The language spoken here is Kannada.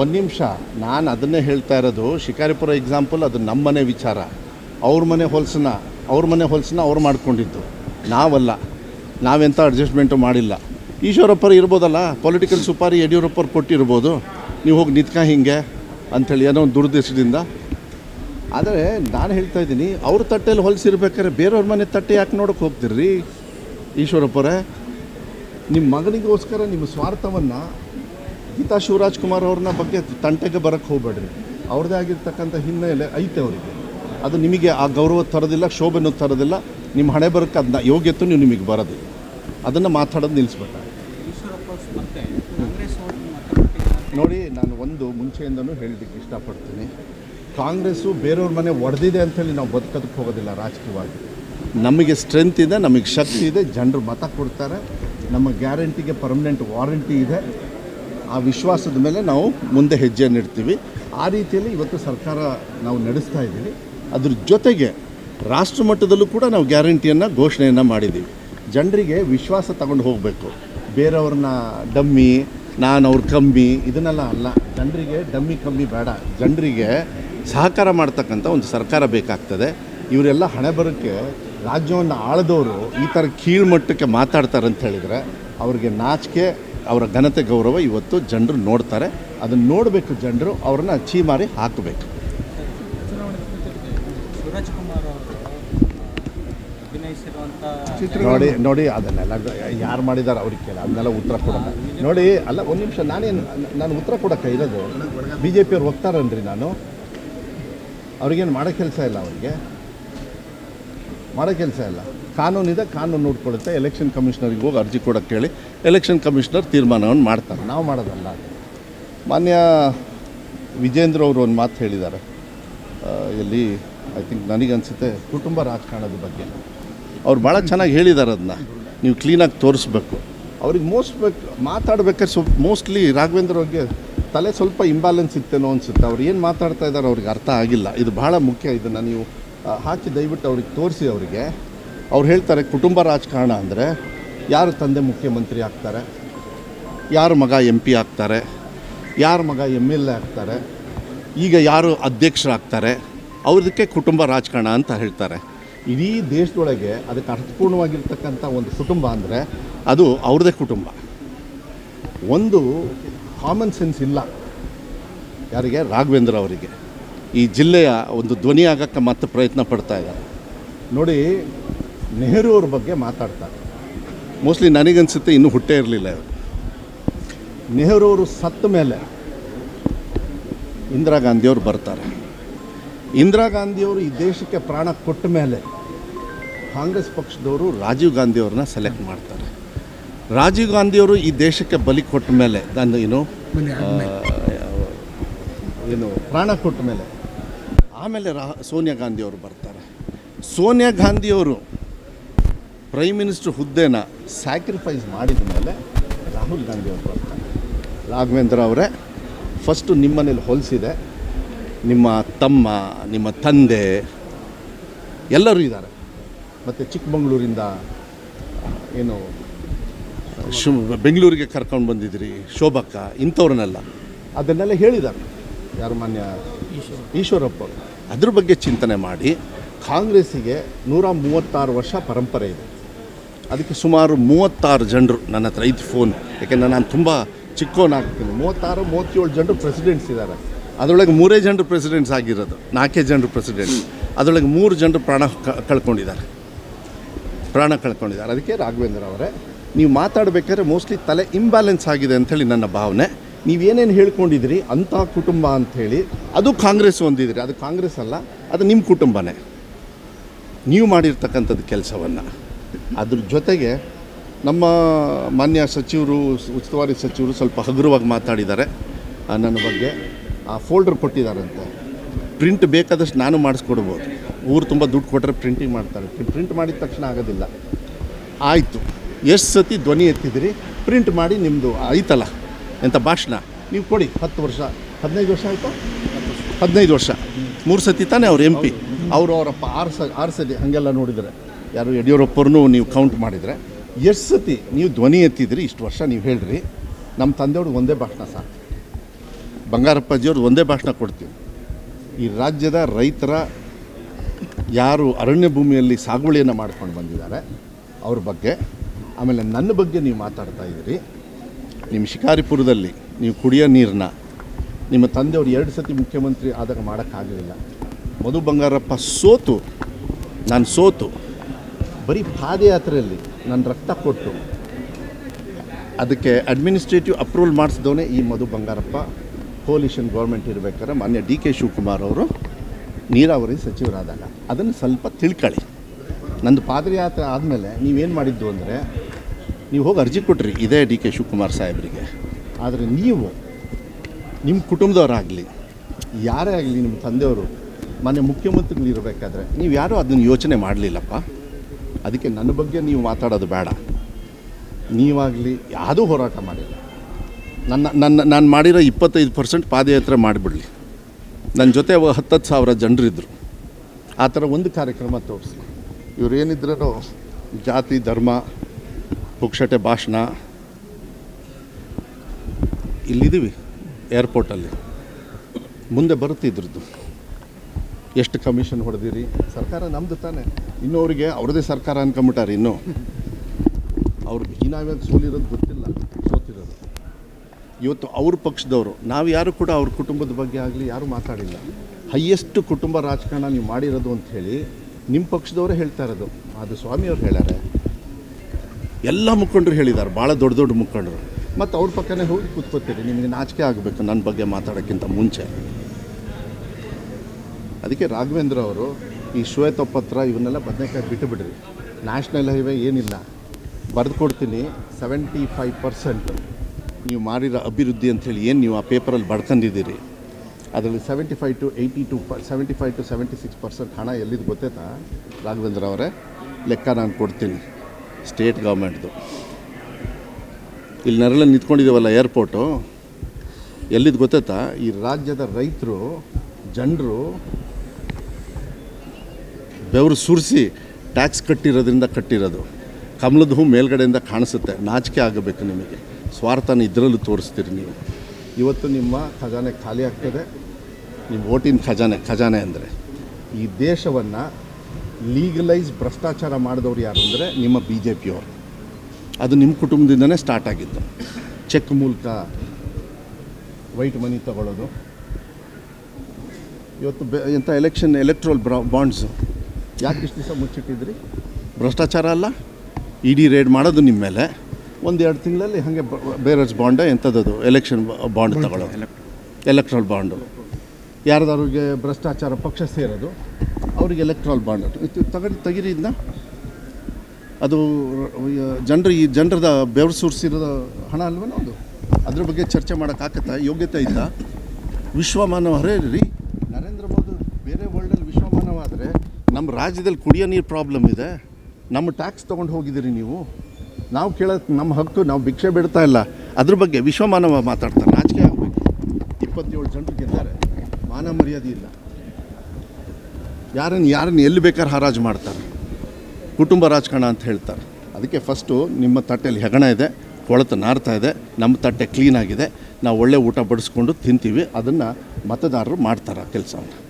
ಒಂದು ನಿಮಿಷ. ನಾನು ಅದನ್ನೇ ಹೇಳ್ತಾ ಇರೋದು, ಶಿಕಾರಿಪುರ ಎಕ್ಸಾಂಪಲ್ ಅದು ನಮ್ಮ ಮನೆ ವಿಚಾರ. ಅವ್ರ ಮನೆ ಹೊಲಸನ್ನ ಅವ್ರ ಮನೆ ಹೊಲಸನ್ನ ಅವ್ರು ಮಾಡ್ಕೊಂಡಿದ್ದು. ನಾವಲ್ಲ. ನಾವೆಂಥ ಅಡ್ಜಸ್ಟ್ಮೆಂಟು ಮಾಡಿಲ್ಲ. ಈಶ್ವರಪ್ಪರು ಇರ್ಬೋದಲ್ಲ ಪೊಲಿಟಿಕಲ್ ಸುಪಾರಿ ಯಡಿಯೂರಪ್ಪರು ಕೊಟ್ಟಿರ್ಬೋದು. ನೀವು ಹೋಗಿ ನಿತ್ಕ ಹಿಂಗೆ ಅಂಥೇಳಿ ಏನೋ ಒಂದು ದುರ್ದೇಶದಿಂದ ಆದರೆ ನಾನು ಹೇಳ್ತಾ ಇದ್ದೀನಿ, ಅವ್ರ ತಟ್ಟೆಯಲ್ಲಿ ಹೊಲಸಿರ್ಬೇಕಾದ್ರೆ ಬೇರೆಯವ್ರ ಮನೆ ತಟ್ಟೆ ಯಾಕೆ ನೋಡೋಕೆ ಹೋಗ್ತೀರಿ ಈಶ್ವರಪ್ಪರೇ ನಿಮ್ಮ ಮಗನಿಗೋಸ್ಕರ ನಿಮ್ಮ ಸ್ವಾರ್ಥವನ್ನು ಗೀತಾ ಶಿವರಾಜ್ ಕುಮಾರ್ ಅವ್ರನ್ನ ಬಗ್ಗೆ ತಂಟೆಗೆ ಬರೋಕ್ಕೆ ಹೋಗ್ಬೇಡ್ರಿ. ಅವ್ರದ್ದೇ ಆಗಿರ್ತಕ್ಕಂಥ ಹಿನ್ನೆಲೆ ಐತೆ ಅವರಿಗೆ. ಅದು ನಿಮಗೆ ಆ ಗೌರವ ತರೋದಿಲ್ಲ ಶೋಭೆನೂ ತರೋದಿಲ್ಲ. ನಿಮ್ಮ ಹಣೆ ಬರೋಕ್ಕೆ ಅದನ್ನ ಯೋಗ್ಯತೆ ನೀವು ನಿಮಗೆ ಬರೋದಿಲ್ಲ ಅದನ್ನು ಮಾತಾಡೋದು ನಿಲ್ಲಿಸ್ಬೇಕು ನೋಡಿ ನಾನು ಒಂದು ಮುಂಚೆಯಿಂದನೂ ಹೇಳಲಿಕ್ಕೆ ಇಷ್ಟಪಡ್ತೀನಿ. ಕಾಂಗ್ರೆಸ್ಸು ಬೇರೆಯವ್ರ ಮನೆ ಒಡೆದಿದೆ ಅಂಥೇಳಿ ನಾವು ಬದುಕೋದಕ್ಕೆ ಹೋಗೋದಿಲ್ಲ ರಾಜಕೀಯವಾಗಿ. ನಮಗೆ ಸ್ಟ್ರೆಂತ್ ಇದೆ ನಮಗೆ ಶಕ್ತಿ ಇದೆ ಜನರು ಮತ ಕೊಡ್ತಾರೆ. ನಮ್ಮ ಗ್ಯಾರಂಟಿಗೆ ಪರ್ಮನೆಂಟ್ ವಾರಂಟಿ ಇದೆ. ಆ ವಿಶ್ವಾಸದ ಮೇಲೆ ನಾವು ಮುಂದೆ ಹೆಜ್ಜೆಯನ್ನು ಇಡ್ತೀವಿ. ಆ ರೀತಿಯಲ್ಲಿ ಇವತ್ತು ಸರ್ಕಾರ ನಾವು ನಡೆಸ್ತಾ ಇದ್ದೀವಿ. ಅದ್ರ ಜೊತೆಗೆ ರಾಷ್ಟ್ರ ಮಟ್ಟದಲ್ಲೂ ಕೂಡ ನಾವು ಗ್ಯಾರಂಟಿಯನ್ನು ಘೋಷಣೆಯನ್ನು ಮಾಡಿದ್ದೀವಿ. ಜನರಿಗೆ ವಿಶ್ವಾಸ ತಗೊಂಡು ಹೋಗಬೇಕು. ಬೇರೆಯವ್ರನ್ನ ಡಮ್ಮಿ, ನಾನು ಅವ್ರ ಕಮ್ಮಿ ಇದನ್ನೆಲ್ಲ ಅಲ್ಲ. ಜನರಿಗೆ ಡಮ್ಮಿ ಕಮ್ಮಿ ಬೇಡ. ಜನರಿಗೆ ಸಹಕಾರ ಮಾಡ್ತಕ್ಕಂಥ ಒಂದು ಸರ್ಕಾರ ಬೇಕಾಗ್ತದೆ. ಇವರೆಲ್ಲ ಹಣೆ ಬರೋಕ್ಕೆ ರಾಜ್ಯವನ್ನು ಆಳದವರು ಈ ಥರ ಕೀಳ್ಮಟ್ಟಕ್ಕೆ ಮಾತಾಡ್ತಾರೆ ಅಂತ ಹೇಳಿದರೆ ಅವ್ರಿಗೆ ನಾಚಿಕೆ ಅವರ ಘನತೆ ಗೌರವ ಇವತ್ತು ಜನರು ನೋಡ್ತಾರೆ. ಅದನ್ನು ನೋಡಬೇಕು ಜನರು ಅವ್ರನ್ನ ಚೀಮಾರಿ ಹಾಕಬೇಕು. ನೋಡಿ ನೋಡಿ ಅದನ್ನೆಲ್ಲ ಯಾರು ಮಾಡಿದ್ದಾರೆ ಅವ್ರಿಗೆ ಕೇಳಿ ಅದನ್ನೆಲ್ಲ ಉತ್ತರ ಕೊಡೋಣ. ನೋಡಿ ಅಲ್ಲ ಒಂದು ನಿಮಿಷ ನಾನೇನು ನಾನು ಉತ್ತರ ಕೊಡೋಕೆ ಇರೋದು ಬಿ ಜೆ ಪಿಯವ್ರು ಹೋಗ್ತಾರನ್ರಿ ನಾನು? ಅವ್ರಿಗೇನು ಮಾಡೋ ಕೆಲಸ ಇಲ್ಲ ಅವರಿಗೆ? ಮಾಡೋ ಕೆಲಸ ಇಲ್ಲ. ಕಾನೂನಿದೆ ಕಾನೂನು ನೋಡ್ಕೊಳುತ್ತೆ ಎಲೆಕ್ಷನ್ ಕಮಿಷನರಿಗೆ ಹೋಗಿ ಅರ್ಜಿ ಕೊಡೋಕ್ಕೆ ಹೇಳಿ ಎಲೆಕ್ಷನ್ ಕಮಿಷನರ್ ತೀರ್ಮಾನವನ್ನು ಮಾಡ್ತಾರೆ. ನಾವು ಮಾಡೋದಲ್ಲ ಮಾನ್ಯ ವಿಜೇಂದ್ರ ಅವರು ಒಂದು ಮಾತು ಹೇಳಿದ್ದಾರೆ. ಎಲ್ಲಿ ಐ ಥಿಂಕ್ ನನಗನ್ಸುತ್ತೆ ಕುಟುಂಬ ರಾಜಕಾರಣದ ಬಗ್ಗೆ. ಅವ್ರು ಭಾಳ ಚೆನ್ನಾಗಿ ಹೇಳಿದ್ದಾರೆ ಅದನ್ನ. ನೀವು ಕ್ಲೀನಾಗಿ ತೋರಿಸ್ಬೇಕು. ಅವ್ರಿಗೆ ಮೋಸ್ಟ್ ಬೇಕು ಮಾತಾಡ್ಬೇಕಾದ್ರೆ ಸ್ವಲ್ಪ ಮೋಸ್ಟ್ಲಿ ರಾಘವೇಂದ್ರ ಅವ್ರಿಗೆ ತಲೆ ಸ್ವಲ್ಪ ಇಂಬ್ಯಾಲೆನ್ಸ್ ಇತ್ತೇನೋ ಅನಿಸುತ್ತೆ. ಅವ್ರು ಏನು ಮಾತಾಡ್ತಾ ಇದ್ದಾರೆ ಅವ್ರಿಗೆ ಅರ್ಥ ಆಗಿಲ್ಲ. ಇದು ಭಾಳ ಮುಖ್ಯ ಇದನ್ನು ನೀವು ಹಾಕಿ ದಯವಿಟ್ಟು ಅವ್ರಿಗೆ ತೋರಿಸಿ ಅವರಿಗೆ. ಅವ್ರು ಹೇಳ್ತಾರೆ, ಕುಟುಂಬ ರಾಜಕಾರಣ ಅಂದರೆ ಯಾರು ತಂದೆ ಮುಖ್ಯಮಂತ್ರಿ ಆಗ್ತಾರೆ, ಯಾರು ಮಗ ಎಂ ಪಿ ಆಗ್ತಾರೆ, ಯಾರು ಮಗ ಎಂ ಎಲ್ ಎ ಆಗ್ತಾರೆ, ಈಗ ಯಾರು ಅಧ್ಯಕ್ಷರಾಗ್ತಾರೆ, ಅವ್ರದಕ್ಕೆ ಕುಟುಂಬ ರಾಜಕಾರಣ ಅಂತ ಹೇಳ್ತಾರೆ. ಇಡೀ ದೇಶದೊಳಗೆ ಅದಕ್ಕೆ ಅರ್ಥಪೂರ್ಣವಾಗಿರ್ತಕ್ಕಂಥ ಒಂದು ಕುಟುಂಬ ಅಂದರೆ ಅದು ಅವ್ರದೇ ಕುಟುಂಬ. ಒಂದು ಕಾಮನ್ ಸೆನ್ಸ್ ಇಲ್ಲ. ಯಾರಿಗೆ? ರಾಘವೇಂದ್ರ ಅವರಿಗೆ. ಈ ಜಿಲ್ಲೆಯ ಒಂದು ಧ್ವನಿ ಆಗಕ್ಕೆ ಮತ್ತೆ ಪ್ರಯತ್ನ ಪಡ್ತಾ ಇದ್ದಾರೆ. ನೋಡಿ ನೆಹರು ಅವ್ರ ಬಗ್ಗೆ ಮಾತಾಡ್ತಾರೆ. ಮೋಸ್ಟ್ಲಿ ನನಗನ್ಸುತ್ತೆ ಇನ್ನೂ ಹುಟ್ಟೇ ಇರಲಿಲ್ಲ ಇವರು. ನೆಹರು ಅವರು ಸತ್ತ ಮೇಲೆ ಇಂದಿರಾ ಗಾಂಧಿಯವರು ಬರ್ತಾರೆ. ಇಂದಿರಾ ಗಾಂಧಿಯವರು ಈ ದೇಶಕ್ಕೆ ಪ್ರಾಣ ಕೊಟ್ಟ ಮೇಲೆ ಕಾಂಗ್ರೆಸ್ ಪಕ್ಷದವರು ರಾಜೀವ್ ಗಾಂಧಿಯವ್ರನ್ನ ಸೆಲೆಕ್ಟ್ ಮಾಡ್ತಾರೆ. ರಾಜೀವ್ ಗಾಂಧಿಯವರು ಈ ದೇಶಕ್ಕೆ ಬಲಿ ಕೊಟ್ಟ ಮೇಲೆ ನಾನು ಏನು ಏನು ಪ್ರಾಣ ಕೊಟ್ಟ ಮೇಲೆ ಆಮೇಲೆ ರಾ ಸೋನಿಯಾ ಗಾಂಧಿಯವರು ಬರ್ತಾರೆ. ಸೋನಿಯಾ ಗಾಂಧಿಯವರು ಪ್ರೈಮ್ ಮಿನಿಸ್ಟರ್ ಹುದ್ದೆನ ಸ್ಯಾಕ್ರಿಫೈಸ್ ಮಾಡಿದ ಮೇಲೆ ರಾಹುಲ್ ಗಾಂಧಿಯವರು ಬರ್ತಾರೆ. ರಾಘವೇಂದ್ರ ಅವರೇ ಫಸ್ಟು ನಿಮ್ಮನೇಲಿ ಹೋಲಿಸಿದೆ, ನಿಮ್ಮ ತಮ್ಮ, ನಿಮ್ಮ ತಂದೆ, ಎಲ್ಲರೂ ಇದ್ದಾರೆ. ಮತ್ತು ಚಿಕ್ಕಮಗಳೂರಿಂದ, ಏನು, ಶು, ಬೆಂಗಳೂರಿಗೆ ಕರ್ಕೊಂಡು ಬಂದಿದ್ರಿ, ಶೋಭಕ್ಕ, ಇಂಥವ್ರನ್ನೆಲ್ಲ. ಅದನ್ನೆಲ್ಲ ಹೇಳಿದ್ದಾರೆ. ಯಾರು ಮಾನ್ಯ ಈಶ್ವರಪ್ಪ. ಅದ್ರ ಬಗ್ಗೆ ಚಿಂತನೆ ಮಾಡಿ, ಕಾಂಗ್ರೆಸ್ಸಿಗೆ ನೂರ ಮೂವತ್ತಾರು ವರ್ಷ ಪರಂಪರೆ ಇದೆ. ಅದಕ್ಕೆ ಸುಮಾರು ಮೂವತ್ತಾರು ಜನರು ನನ್ನ ಹತ್ರ ಐದು ಫೋನ್. ಯಾಕೆಂದರೆ ನಾನು ತುಂಬ ಚಿಕ್ಕವನಾಗ್ತೀನಿ ಮೂವತ್ತಾರು, ಮೂವತ್ತೇಳು ಜನರು ಪ್ರೆಸಿಡೆಂಟ್ಸ್ ಇದ್ದಾರೆ ಅದರೊಳಗೆ ಮೂರೇ ಜನರು ಪ್ರೆಸಿಡೆಂಟ್ಸ್ ಆಗಿರೋದು. ನಾಲ್ಕೇ ಜನರು ಪ್ರೆಸಿಡೆಂಟ್ಸ್ ಅದರೊಳಗೆ ಮೂರು ಜನರು ಪ್ರಾಣ ಕಳ್ಕೊಂಡಿದ್ದಾರೆ. ಪ್ರಾಣ ಕಳ್ಕೊಂಡಿದ್ದಾರೆ. ಅದಕ್ಕೆ ರಾಘವೇಂದ್ರ ಅವರೇ, ನೀವು ಮಾತಾಡಬೇಕಾದ್ರೆ ಮೋಸ್ಟ್ಲಿ ತಲೆ ಇಂಬ್ಯಾಲೆನ್ಸ್ ಆಗಿದೆ ಅಂಥೇಳಿ ನನ್ನ ಭಾವನೆ. ನೀವೇನೇನು ಹೇಳ್ಕೊಂಡಿದ್ರಿ ಅಂಥ ಕುಟುಂಬ ಅಂಥೇಳಿ, ಅದು ಕಾಂಗ್ರೆಸ್ ಹೊಂದಿದ್ರಿ ಅದು ಕಾಂಗ್ರೆಸ್ ಅಲ್ಲ, ಅದು ನಿಮ್ಮ ಕುಟುಂಬನೇ. ನೀವು ಮಾಡಿರ್ತಕ್ಕಂಥದ್ದು ಕೆಲಸವನ್ನು. ಅದ್ರ ಜೊತೆಗೆ ನಮ್ಮ ಮಾನ್ಯ ಸಚಿವರು, ಉಸ್ತುವಾರಿ ಸಚಿವರು ಸ್ವಲ್ಪ ಹಗುರವಾಗಿ ಮಾತಾಡಿದ್ದಾರೆ. ನನ್ನ ಬಗ್ಗೆ ಆ ಫೋಲ್ಡರ್ ಕೊಟ್ಟಿದ್ದಾರಂತೆ. ಪ್ರಿಂಟ್ ಬೇಕಾದಷ್ಟು ನಾನು ಮಾಡಿಸ್ಕೊಡ್ಬೋದು. ಊರು ತುಂಬ ದುಡ್ಡು ಕೊಟ್ಟರೆ ಪ್ರಿಂಟಿಂಗ್ ಮಾಡ್ತಾರೆ. ಪ್ರಿಂಟ್ ಮಾಡಿದ ತಕ್ಷಣ ಆಗೋದಿಲ್ಲ. ಆಯಿತು. ಎಷ್ಟು ಸತಿ ಧ್ವನಿ ಎತ್ತಿದಿರಿ? ಪ್ರಿಂಟ್ ಮಾಡಿ ನಿಮ್ಮದು ಐತಲ್ಲ ಎಂಥ ಭಾಷಣ? ನೀವು ಕೊಡಿ ಹತ್ತು ವರ್ಷ. ಹದಿನೈದು ವರ್ಷ ಆಯಿತು? ಹದಿನೈದು ವರ್ಷ. ಮೂರು ಸತಿ ತಾನೇ ಅವ್ರು ಎಂ ಪಿ ಅವರು ಅವರಪ್ಪ ಆರು ಸ ಆರು ಸತಿ ಹಾಗೆಲ್ಲ ನೋಡಿದರೆ. ಯಾರು ಯಡಿಯೂರಪ್ಪರನ್ನು ನೀವು ಕೌಂಟ್ ಮಾಡಿದರೆ. ಎಷ್ಟು ಸತಿ ನೀವು ಧ್ವನಿ ಎತ್ತಿದ್ರಿ ಇಷ್ಟು ವರ್ಷ ನೀವು ಹೇಳ್ರಿ. ನಮ್ಮ ತಂದೆಯವ್ರಿಗೆ ಒಂದೇ ಭಾಷಣ ಸಾಕು ಬಂಗಾರಪ್ಪಾಜಿಯವ್ರು ಒಂದೇ ಭಾಷಣ ಕೊಡ್ತೀವಿ. ಈ ರಾಜ್ಯದ ರೈತರ ಯಾರು ಅರಣ್ಯ ಭೂಮಿಯಲ್ಲಿ ಸಾಗುವಳಿಯನ್ನು ಮಾಡ್ಕೊಂಡು ಬಂದಿದ್ದಾರೆ ಅವ್ರ ಬಗ್ಗೆ. ಆಮೇಲೆ ನನ್ನ ಬಗ್ಗೆ ನೀವು ಮಾತಾಡ್ತಾ ಇದ್ದೀರಿ. ನಿಮ್ಮ ಶಿಕಾರಿಪುರದಲ್ಲಿ ನೀವು ಕುಡಿಯೋ ನೀರನ್ನ ನಿಮ್ಮ ತಂದೆಯವರು ಎರಡು ಸತಿ ಮುಖ್ಯಮಂತ್ರಿ ಆದಾಗ ಮಾಡೋಕ್ಕಾಗಲಿಲ್ಲ. ಮಧು ಬಂಗಾರಪ್ಪ ಸೋತು, ನಾನು ಸೋತು. ಬರೀ ಪಾದಯಾತ್ರೆಯಲ್ಲಿ ನನ್ನ ರಕ್ತ ಕೊಟ್ಟು ಅದಕ್ಕೆ ಅಡ್ಮಿನಿಸ್ಟ್ರೇಟಿವ್ ಅಪ್ರೂವಲ್ ಮಾಡಿಸಿದವನೇ ಈ ಮಧು ಬಂಗಾರಪ್ಪ. ಕೋಲಿಷನ್ ಗೌರ್ಮೆಂಟ್ ಇರಬೇಕಾದ್ರೆ ಮಾನ್ಯ ಡಿ ಕೆ ಶಿವಕುಮಾರ್ ಅವರು ನೀರಾವರಿ ಸಚಿವರಾದಾಗ. ಅದನ್ನು ಸ್ವಲ್ಪ ತಿಳ್ಕೊಳ್ಳಿ ನಂದು ಪಾದಯಾತ್ರೆ ಆದಮೇಲೆ ನೀವೇನು ಮಾಡಿದ್ದು ಅಂದರೆ ನೀವು ಹೋಗಿ ಅರ್ಜಿ ಕೊಟ್ರಿ. ಇದೇ ಡಿ ಕೆ ಶಿವಕುಮಾರ್ ಸಾಹೇಬರಿಗೆ. ಆದರೆ ನೀವು ನಿಮ್ಮ ಕುಟುಂಬದವರಾಗಲಿ, ಯಾರೇ ಆಗಲಿ ನಿಮ್ಮ ತಂದೆಯವರು ಮನೆ ಮುಖ್ಯಮಂತ್ರಿಗಳು ಇರಬೇಕಾದ್ರೆ ನೀವು ಯಾರೂ ಅದನ್ನು ಯೋಚನೆ ಮಾಡಲಿಲ್ಲಪ್ಪ. ಅದಕ್ಕೆ ನನ್ನ ಬಗ್ಗೆ ನೀವು ಮಾತಾಡೋದು ಬೇಡ. ನೀವಾಗಲಿ ಯಾವುದೂ ಹೋರಾಟ ಮಾಡಿಲ್ಲ. ನನ್ನ ನನ್ನ, ನಾನು ಮಾಡಿರೋ ಇಪ್ಪತ್ತೈದು ಪರ್ಸೆಂಟ್ ಪಾದಯಾತ್ರೆ ಮಾಡಿಬಿಡಲಿ. ನನ್ನ ಜೊತೆ ಹತ್ತತ್ತು ಸಾವಿರ ಜನರಿದ್ದರು ಆ ಥರ ಒಂದು ಕಾರ್ಯಕ್ರಮ ತೋರಿಸಿ. ಇವ್ರು ಏನಿದ್ರೂ ಜಾತಿ, ಧರ್ಮ ಪುಕ್ಷಟೆ ಭಾಷಣ. ಇಲ್ಲಿದ್ದೀವಿ ಏರ್ಪೋರ್ಟಲ್ಲಿ ಮುಂದೆ ಬರುತ್ತಿದ್ರದ್ದು ಎಷ್ಟು ಕಮಿಷನ್ ಹೊಡೆದಿರಿ? ಸರ್ಕಾರ ನಮ್ಮದು ತಾನೆ. ಇನ್ನೂ ಅವರಿಗೆ ಅವ್ರದ್ದೇ ಸರ್ಕಾರ ಅನ್ಕೊಂಬಿಟ್ಟಾರೆ ಇನ್ನೂ. ಅವ್ರಿಗೆ ಹೀನಾವ್ಯಾಗ ಸೋಲಿರೋದು ಗೊತ್ತಿಲ್ಲ, ಸೋತಿರೋದು. ಇವತ್ತು ಅವ್ರ ಪಕ್ಷದವರು, ನಾವು ಯಾರು ಕೂಡ ಅವ್ರ ಕುಟುಂಬದ ಬಗ್ಗೆ ಆಗಲಿ ಯಾರೂ ಮಾತಾಡಿಲ್ಲ. ಹೈಯೆಸ್ಟ್ ಕುಟುಂಬ ರಾಜಕಾರಣ ನೀವು ಮಾಡಿರೋದು ಹೇಳಿ ನಿಮ್ಮ ಪಕ್ಷದವರೇ ಹೇಳ್ತಾ ಇರೋದು. ಅದು ಸ್ವಾಮಿಯವ್ರು ಹೇಳ್ಯಾರೆ ಎಲ್ಲ ಮುಖಂಡರು ಹೇಳಿದ್ದಾರೆ ಭಾಳ ದೊಡ್ಡ ದೊಡ್ಡ ಮುಖಂಡರು. ಮತ್ತು ಅವ್ರ ಪಕ್ಕನೇ ಹೋಗಿ ಕೂತ್ಕೋತೀರಿ, ನಿಮಗೆ ನಾಚಿಕೆ ಆಗಬೇಕು ನನ್ನ ಬಗ್ಗೆ ಮಾತಾಡೋಕ್ಕಿಂತ ಮುಂಚೆ. ಅದಕ್ಕೆ ರಾಘವೇಂದ್ರ ಅವರು ಈ ಶ್ವೇತಪತ್ರ ಇವನ್ನೆಲ್ಲ ಬದನೆಕಾಯಿ ಬಿಟ್ಟು ಬಿಡ್ರಿ. ನ್ಯಾಷನಲ್ ಹೈವೇ ಏನಿಲ್ಲ. ಬರೆದು ಕೊಡ್ತೀನಿ ಸೆವೆಂಟಿ ಫೈವ್ ಪರ್ಸೆಂಟ್ ನೀವು ಮಾಡಿರೋ ಅಭಿವೃದ್ಧಿ ಅಂಥೇಳಿ ಏನು ನೀವು ಆ ಪೇಪರಲ್ಲಿ ಬಡ್ಕೊಂಡಿದ್ದೀರಿ ಅದರಲ್ಲಿ seventy five to eighty to ಪ seventy five to seventy six percent ಹಣ ಎಲ್ಲಿದ್ದು ಗೊತ್ತೇತಾ? ರಾಘವೇಂದ್ರ ಅವರೇ, ಲೆಕ್ಕ ನಾನು ಕೊಡ್ತೀನಿ. ಸ್ಟೇಟ್ ಗೌರ್ಮೆಂಟ್ದು. ಇಲ್ಲಿ ನೆರಳಲ್ಲಿ ನಿಂತ್ಕೊಂಡಿದ್ದೀವಲ್ಲ ಏರ್ಪೋರ್ಟು. ಎಲ್ಲಿದ್ದು ಗೊತ್ತಾ ಈ ರಾಜ್ಯದ ರೈತರು, ಜನರು ಬೆವರು ಸುರಿಸಿ ಟ್ಯಾಕ್ಸ್ ಕಟ್ಟಿರೋದ್ರಿಂದ ಕಟ್ಟಿರೋದು. ಕಮಲದ ಹೂ ಮೇಲ್ಗಡೆಯಿಂದ ಕಾಣಿಸುತ್ತೆ. ನಾಚಿಕೆ ಆಗಬೇಕು ನಿಮಗೆ. ಸ್ವಾರ್ಥನ ಇದರಲ್ಲೂ ತೋರಿಸ್ತೀರಿ ನೀವು. ಇವತ್ತು ನಿಮ್ಮ ಖಜಾನೆ ಖಾಲಿ ಆಗ್ತದೆ. ನಿಮ್ಮ ಓಟಿನ ಖಜಾನೆ ಖಜಾನೆ ಅಂದರೆ ಈ ದೇಶವನ್ನು ಲೀಗಲೈಸ್ ಭ್ರಷ್ಟಾಚಾರ ಮಾಡಿದವ್ರು ಯಾರು ಅಂದರೆ ನಿಮ್ಮ ಬಿ ಜೆ ಪಿಯವರು ಅದು ನಿಮ್ಮ ಕುಟುಂಬದಿಂದನೇ ಸ್ಟಾರ್ಟ್ ಆಗಿದ್ದು. ಚೆಕ್ ಮೂಲಕ ವೈಟ್ ಮನಿ ತಗೊಳ್ಳೋದು. ಇವತ್ತು ಬೆ ಎಂಥ ಎಲೆಕ್ಷನ್ ಎಲೆಕ್ಟ್ರೋಲ್ ಬ್ರಾ ಬಾಂಡ್ಸು ಯಾಕೆ ಇಷ್ಟು ದಿವಸ ಮುಚ್ಚಿಟ್ಟಿದ್ರಿ? ಭ್ರಷ್ಟಾಚಾರ ಅಲ್ಲ ಇಡಿ ರೇಡ್ ಮಾಡೋದು ನಿಮ್ಮ ಮೇಲೆ. ಒಂದು ಎರಡು ತಿಂಗಳಲ್ಲಿ ಹಾಗೆ ಬೇರರ್ಸ್ ಬಾಂಡ್ ಎಂಥದ್ದು ಎಲೆಕ್ಷನ್ ಬಾಂಡ್ ತಗೊಳ್ಳೋದು. ಎಲೆಕ್ಟ್ರಲ್ ಬಾಂಡು ಯಾರ್ದಾರಿಗೆ ಭ್ರಷ್ಟಾಚಾರ ಪಕ್ಷ ಸೇರೋದು ಅವ್ರಿಗೆ ಎಲೆಕ್ಟ್ರಾಲ್ ಬಾಂಡ್ ತಗಡಿ ತಗಿರಿಯಿಂದ ಅದು ಜನರು ಈ ಜನರದ ಬೆವರು ಸುರಿಸಿರೋ ಹಣ ಅಲ್ವನೋ ಅದು ಅದ್ರ ಬಗ್ಗೆ ಚರ್ಚೆ ಮಾಡೋಕ್ಕಾಗತ್ತಾ ಯೋಗ್ಯತೆ ಇಲ್ಲ ವಿಶ್ವಮಾನವ ಹರೇ ರೀ ನರೇಂದ್ರ ಮೋದಿ ಬೇರೆ ವರ್ಲ್ಡಲ್ಲಿ ವಿಶ್ವಮಾನವ ಆದರೆ ನಮ್ಮ ರಾಜ್ಯದಲ್ಲಿ ಕುಡಿಯೋ ನೀರು ಪ್ರಾಬ್ಲಮ್ ಇದೆ. ನಮ್ಮ ಟ್ಯಾಕ್ಸ್ ತೊಗೊಂಡು ಹೋಗಿದ್ದೀರಿ ನೀವು. ನಾವು ಕೇಳೋದು ನಮ್ಮ ಹಕ್ಕು, ನಾವು ಭಿಕ್ಷೆ ಬಿಡ್ತಾ ಇಲ್ಲ. ಅದ್ರ ಬಗ್ಗೆ ವಿಶ್ವಮಾನವ ಮಾತಾಡ್ತಾರೆ. ರಾಜಕೀಯ ಆಗಬೇಕು. ಇಪ್ಪತ್ತೇಳು ಜನರು ಗೆದ್ದಾರೆ. ಮಾನ ಮರ್ಯಾದೆ ಇಲ್ಲ. ಯಾರನ್ನು ಯಾರನ್ನು ಎಲ್ಲಿ ಬೇಕಾದ್ರೆ ಹರಾಜು ಮಾಡ್ತಾರೆ. ಕುಟುಂಬ ರಾಜಕಾರಣ ಅಂತ ಹೇಳ್ತಾರೆ. ಅದಕ್ಕೆ ಫಸ್ಟು ನಿಮ್ಮ ತಟ್ಟೆಯಲ್ಲಿ ಹೆಗಣ ಇದೆ, ಕೊಳತು ನಾರ್ತಾ ಇದೆ, ನಮ್ಮ ತಟ್ಟೆ ಕ್ಲೀನಾಗಿದೆ ನಾವು ಒಳ್ಳೆ ಊಟ ಬಡಿಸ್ಕೊಂಡು ತಿಂತೀವಿ, ಅದನ್ನು ಮತದಾರರು ಮಾಡ್ತಾರೆ ಆ ಕೆಲಸವನ್ನು.